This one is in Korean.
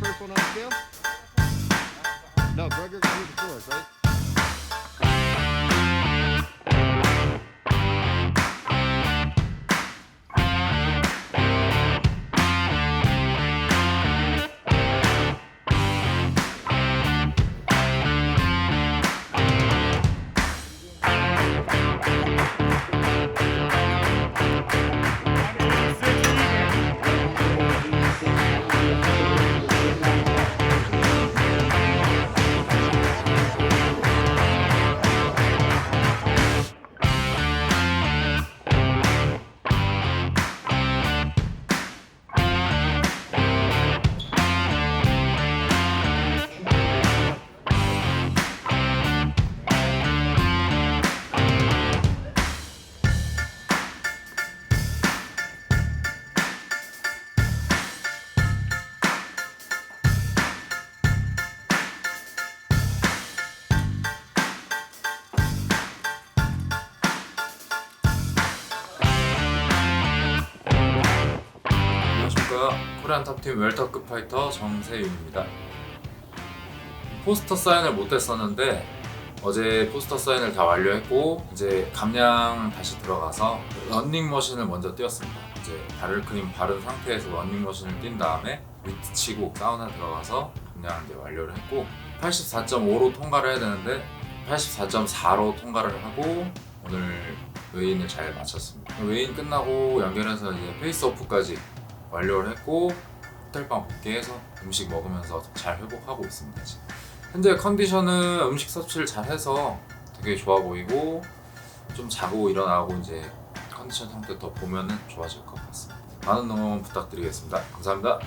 No, first one on the scale? No, do the fourth, right? 안녕하세요. 코리안 탑팀 웰터급 파이터 정세윤입니다. 포스터 사인을 못했었는데 어제 포스터 사인을 다 완료했고 이제 감량 다시 들어가서 런닝머신을 먼저 뛰었습니다. 이제 발을 크림 바른 상태에서 런닝머신을 뛴 다음에 위트 치고 사우나 들어가서 감량 이제 완료를 했고 84.5로 통과를 해야 되는데 84.4로 통과를 하고 오늘 웨인을 잘 마쳤습니다. 웨인 끝나고 연결해서 이제 페이스 오프까지 완료를 했고 호텔방 복귀해서 음식 먹으면서 잘 회복하고 있습니다. 지금. 현재 컨디션은 음식 섭취를 잘 해서 되게 좋아 보이고 좀 자고 일어나고 이제 컨디션 상태 더 보면은 좋아질 것 같습니다. 많은 응원 부탁드리겠습니다. 감사합니다.